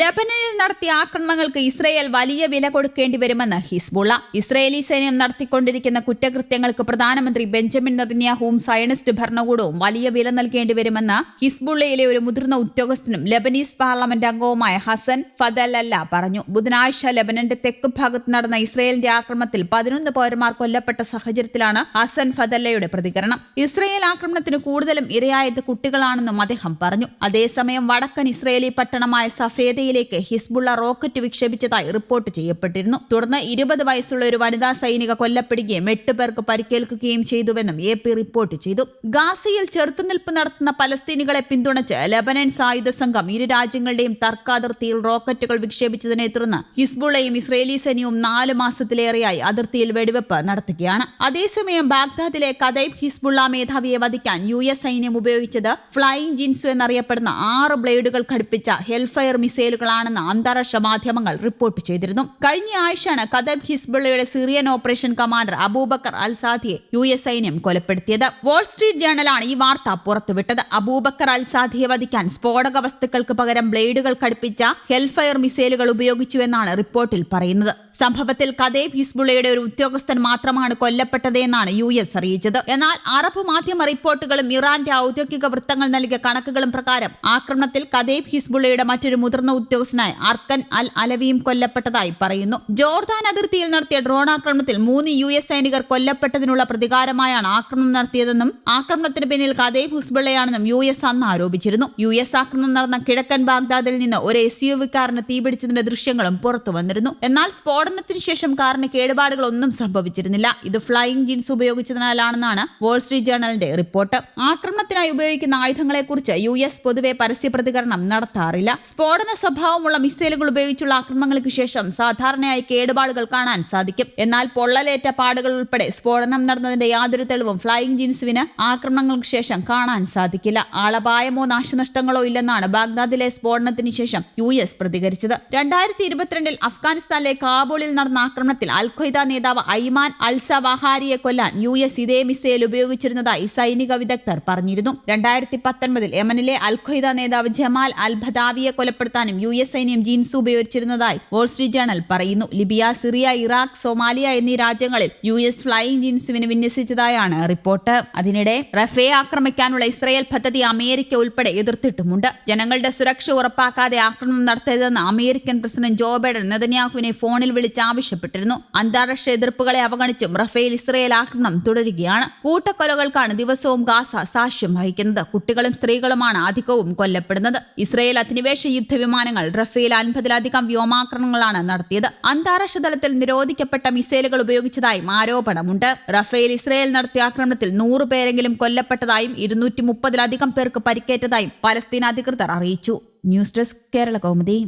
ലബനനിൽ നടത്തിയ ആക്രമണങ്ങൾക്ക് ഇസ്രയേൽ വലിയ വില കൊടുക്കേണ്ടി വരുമെന്ന് ഹിസ്ബുള്ള. ഇസ്രയേലി സൈന്യം നടത്തിക്കൊണ്ടിരിക്കുന്ന കുറ്റകൃത്യങ്ങൾക്ക് പ്രധാനമന്ത്രി ബെഞ്ചമിൻ നദന്യാഹുവും സയനിസ്റ്റ് ഭരണകൂടവും വലിയ വില നൽകേണ്ടി വരുമെന്ന് ഹിസ്ബുള്ളയിലെ ഒരു മുതിർന്ന ഉദ്യോഗസ്ഥനും ലബനീസ് പാർലമെന്റ് അംഗവുമായ ഹസൻ ഫദൽ അല്ല പറഞ്ഞു. ബുധനാഴ്ച ലബനന്റെ തെക്ക് ഭാഗത്ത് നടന്ന ഇസ്രയേലിന്റെ ആക്രമണത്തിൽ പതിനൊന്ന് പൗരന്മാർ കൊല്ലപ്പെട്ട സാഹചര്യത്തിലാണ് ഹസൻ ഫദല്ലയുടെ പ്രതികരണം. ഇസ്രയേൽ ആക്രമണത്തിന് കൂടുതലും ഇരയായത് കുട്ടികളാണെന്നും അദ്ദേഹം പറഞ്ഞു. അതേസമയം വടക്കൻ ഇസ്രയേലി പട്ടണമായ സഫേദയിലേക്ക് ഹിസ്ബുള്ള റോക്കറ്റ് വിക്ഷേപിച്ചതായി റിപ്പോർട്ട് ചെയ്യപ്പെട്ടിരുന്നു. തുടർന്ന് ഇരുപത് വയസ്സുള്ള ഒരു വനിതാ സൈനിക കൊല്ലപ്പെടുകയും എട്ട് പേർക്ക് പരിക്കേൽക്കുകയും ചെയ്തുവെന്നും എ പി റിപ്പോർട്ട് ചെയ്തു. ഗാസയിൽ ചെറുത്തുനിൽപ്പ് നടത്തുന്ന പലസ്തീനികളെ പിന്തുണച്ച് ലബനൻ സായുധ സംഘം ഇരു രാജ്യങ്ങളുടെയും തർക്കാതിർത്തിയിൽ റോക്കറ്റുകൾ വിക്ഷേപിച്ചതിനെ തുടർന്ന് ഹിസ്ബുള്ളയും ഇസ്രയേലി സൈന്യവും നാല് മാസത്തിലേറെയായി അതിർത്തിയിൽ വെടിവെപ്പ് നടത്തുകയാണ്. അതേസമയം ബാഗ്ദാദിലെ കദൈബ് ഹിസ്ബുള്ള മേധാവിയെ വധിക്കാൻ യു എസ് സൈന്യം ഉപയോഗിച്ചത് ഫ്ലൈയിങ് ജിൻസു എന്നറിയപ്പെടുന്ന ആറ് ബ്ലേഡുകൾ ഘടിപ്പിച്ച ഹെൽഫയർ മിസൈലുകളാണെന്ന് അന്താരാഷ്ട്ര മാധ്യമങ്ങൾ റിപ്പോർട്ട് ചെയ്തിരുന്നു. കഴിഞ്ഞ ആഴ്ചയാണ് കദബ് ഹിസ്ബുള്ളയുടെ Syrian operation commander Abu Bakr al സാദിയെ U S സൈന്യം കൊലപ്പെടുത്തിയത്. വാൾസ്ട്രീറ്റ് ജേണലാണ് ഈ വാർത്ത പുറത്തുവിട്ടത്. അബൂബക്കർ അൽ സാദിയെ വധിക്കാൻ സ്ഫോടക വസ്തുക്കൾക്ക് പകരം ബ്ലേഡുകൾ ഘടിപ്പിച്ച ഹെൽഫയർ മിസൈലുകൾ ഉപയോഗിച്ചുവെന്നാണ് റിപ്പോർട്ടിൽ പറയുന്നത്. സംഭവത്തിൽ കദേബ് ഹിസ്ബുള്ളയുടെ ഒരു ഉദ്യോഗസ്ഥൻ മാത്രമാണ് കൊല്ലപ്പെട്ടതെന്നാണ് യു എസ് അറിയിച്ചത്. എന്നാൽ അറബ് മാധ്യമ റിപ്പോർട്ടുകളും ഇറാന്റെ ഔദ്യോഗിക വൃത്തങ്ങൾ നൽകിയ കണക്കുകളും പ്രകാരം ആക്രമണത്തിൽ കദേബ് ഹിസ്ബുള്ളയുടെ മറ്റൊരു മുതിർന്ന ഉദ്യോഗസ്ഥനായ അർക്കൻ അൽ അലവിയും കൊല്ലപ്പെട്ടതായി പറയുന്നു. ജോർദാൻ അതിർത്തിയിൽ നടത്തിയ ഡ്രോൺ ആക്രമണത്തിൽ മൂന്ന് യു എസ് സൈനികർ കൊല്ലപ്പെട്ടതിനുള്ള പ്രതികാരമായാണ് ആക്രമണം നടത്തിയതെന്നും ആക്രമണത്തിന് പിന്നിൽ കദേബ് ഹിസ്ബുള്ളയാണെന്നും യു എസ് അന്ന് ആരോപിച്ചിരുന്നു. യു എസ് ആക്രമണം നടന്ന കിഴക്കൻ ബാഗ്ദാദിൽ നിന്ന് ഒരു എസ് യു വിക്കാരന് തീപിടിച്ചതിന്റെ ദൃശ്യങ്ങളും പുറത്തു വന്നിരുന്നു. എന്നാൽ സ്ഫോടനത്തിന് ശേഷം കാറിന് കേടുപാടുകളൊന്നും സംഭവിച്ചിരുന്നില്ല. ഇത് ഫ്ലൈയിങ് ജീൻസ് ഉപയോഗിച്ചതിനാലാണെന്നാണ് വാൾസ്ട്രീറ്റ് ജേണലിന്റെ റിപ്പോർട്ട്. ആക്രമണത്തിനായി ഉപയോഗിക്കുന്ന ആയുധങ്ങളെക്കുറിച്ച് യു എസ് പൊതുവെ പരസ്യ പ്രതികരണം നടത്താറില്ല. സ്ഫോടന സ്വഭാവമുള്ള മിസൈലുകൾ ഉപയോഗിച്ചുള്ള ആക്രമണങ്ങൾക്ക് ശേഷം സാധാരണയായി കേടുപാടുകൾ കാണാൻ സാധിക്കും. എന്നാൽ പൊള്ളലേറ്റ പാടുകൾ ഉൾപ്പെടെ സ്ഫോടനം നടന്നതിന്റെ യാതൊരു തെളിവും ഫ്ലൈയിങ് ജീൻസുവിന് ആക്രമണങ്ങൾക്ക് ശേഷം കാണാൻ സാധിക്കില്ല. ആളപായമോ നാശനഷ്ടങ്ങളോ ഇല്ലെന്നാണ് ബാഗ്ദാദിലെ സ്ഫോടനത്തിന് ശേഷം യു എസ് പ്രതികരിച്ചത്. രണ്ടായിരത്തി ഇരുപത്തിരണ്ടിൽ അഫ്ഗാനിസ്ഥാനിലെ കാബൂളിൽ നടന്ന ആക്രമണത്തിൽ അൽ ഖ്വയ്ദ നേതാവ് ഐമാൻ അൽ സവാഹാരിയെ കൊല്ലാൻ യു എസ് ഇതേ മിസൈൽ ഉപയോഗിച്ചിരുന്നതായി സൈനിക വിദഗ്ധർ പറഞ്ഞിരുന്നു. രണ്ടായിരത്തി പത്തൊൻപതിൽ യമനിലെ അൽ ഖ്വയ്ദ നേതാവ് ജമാൽ അൽ ഭദാവിയെ കൊലപ്പെടുത്താനും യു എസ് സൈന്യം ജീൻസ് ഉപയോഗിച്ചിരുന്നതായി വോൾസ്ട്രീ ജേണൽ പറയുന്നു. ലിബിയ സിറിയ ഇറാഖ് സോമാലിയ എന്നീ രാജ്യങ്ങളിൽ യു എസ് ഫ്ലൈയിങ് ജീൻസുവിന് വിന്യസിച്ചതായാണ് റിപ്പോർട്ട്. അതിനിടെ റഫേ ആക്രമിക്കാനുള്ള ഇസ്രയേൽ പദ്ധതി അമേരിക്ക ഉൾപ്പെടെ എതിർത്തിട്ടുമുണ്ട്. ജനങ്ങളുടെ സുരക്ഷ ഉറപ്പാക്കാതെ ആക്രമണം നടത്തരുതെന്ന് അമേരിക്കൻ പ്രസിഡന്റ് ജോ ബൈഡൻ നെതന്യാഹുവിനെ ഫോണിൽ വിളിച്ച് ആവശ്യപ്പെട്ടിരുന്നു അന്താരാഷ്ട്ര എതിർപ്പുകളെ അവഗണിച്ചും റഫേൽ ഇസ്രയേൽ ആക്രമണം തുടരുകയാണ്. കൂട്ടക്കൊലകൾക്കാണ് ദിവസവും ഗാസ സാക്ഷ്യം വഹിക്കുന്നത്. കുട്ടികളും സ്ത്രീകളുമാണ് അധികവും കൊല്ലപ്പെടുന്നത്. ഇസ്രയേൽ അധിനിവേശ യുദ്ധവിമാനങ്ങൾ റഫേൽ അൻപതിലധികം വ്യോമാക്രമണങ്ങളാണ് നടത്തിയത്. അന്താരാഷ്ട്ര തലത്തിൽ നിരോധിക്കപ്പെട്ട മിസൈലുകൾ ഉപയോഗിച്ചതായും ആരോപണമുണ്ട്. റഫേൽ ഇസ്രയേൽ നടത്തിയ ആക്രമണത്തിൽ നൂറ് പേരെങ്കിലും കൊല്ലപ്പെട്ടതായും ഇരുന്നൂറ്റി മുപ്പതിലധികം പേർക്ക് പരിക്കേറ്റതായും പലസ്തീൻ അധികൃതർ അറിയിച്ചു. News desk Kerala Kaumudi.